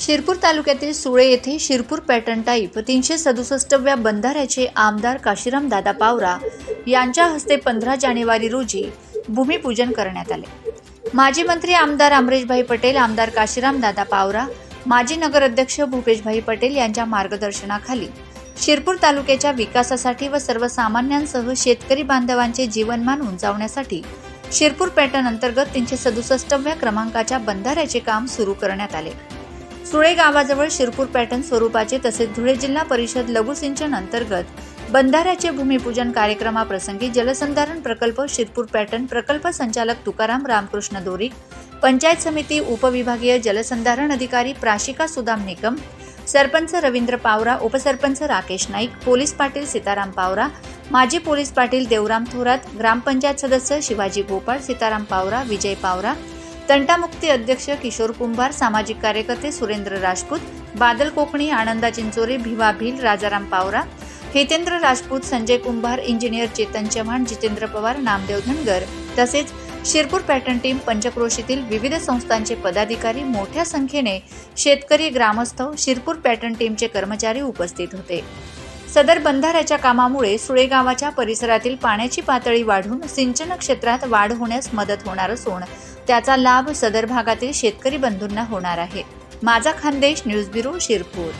शिरपूर तालुक्यातील सुळे येथे Shirpur pattern type तीनशे सदुसष्टव्या बंधाऱ्याचे आमदार काशीराम दादा पावरा यांच्या हस्ते पंधरा जानेवारी रोजी भूमिपूजन करण्यात आले. माजी मंत्री आमदार अमरेशभाई पटेल आमदार काशीराम दादा पावरा माजी नगराध्यक्ष भूपेशभाई पटेल यांच्या मार्गदर्शनाखाली शिरपूर तालुक्याच्या विकासासाठी व सर्वसामान्यांसह शेतकरी बांधवांचे जीवनमान उंचावण्यासाठी शिरपूर पॅटर्न अंतर्गत तीनशे सदुसष्टव्या क्रमांकाच्या बंधाऱ्याचे काम सुरू करण्यात आले. सुळे गावाजवळ शिरपूर पॅटर्न स्वरूपाचे तसेच धुळे जिल्हा परिषद लघु सिंचन अंतर्गत बंधाऱ्याचे भूमिपूजन कार्यक्रमाप्रसंगी जलसंधारण प्रकल्प शिरपूर पॅटर्न प्रकल्प संचालक तुकाराम रामकृष्ण दोरी पंचायत समिती उपविभागीय जलसंधारण अधिकारी प्राशिका सुदाम निकम सरपंच रवींद्र पावरा उपसरपंच राकेश नाईक पोलीस पाटील सीताराम पावरा माजी पोलीस पाटील देवराम थोरात ग्रामपंचायत सदस्य शिवाजी गोपाळ सीताराम पावरा विजय पावरा तंटामुक्ती अध्यक्ष किशोर कुंभार सामाजिक कार्यकर्ते सुरेंद्र राजपूत बादल कोकणी आनंदा चिंचोरे भिवा भिल राजाराम पावरा हेतेंद्र राजपूत संजय कुंभार इंजिनियर चेतन चव्हाण जितेंद्र पवार नामदेव धनगर तसेच शिरपूर पॅटर्न टीम पंचक्रोशीतील विविध संस्थांचे पदाधिकारी मोठ्या संख्येने शेतकरी ग्रामस्थ शिरपूर पॅटर्न टीमचे कर्मचारी उपस्थित होते. सदर बंधाऱ्याच्या कामामुळे सुळेगावाच्या परिसरातील पाण्याची पातळी वाढून सिंचन क्षेत्रात वाढ होण्यास मदत होणार असून त्याचा लाभ सदर भागातील शेतकरी बंधूंना होणार आहे. माझा खानदेश न्यूज ब्युरो शिरपूर.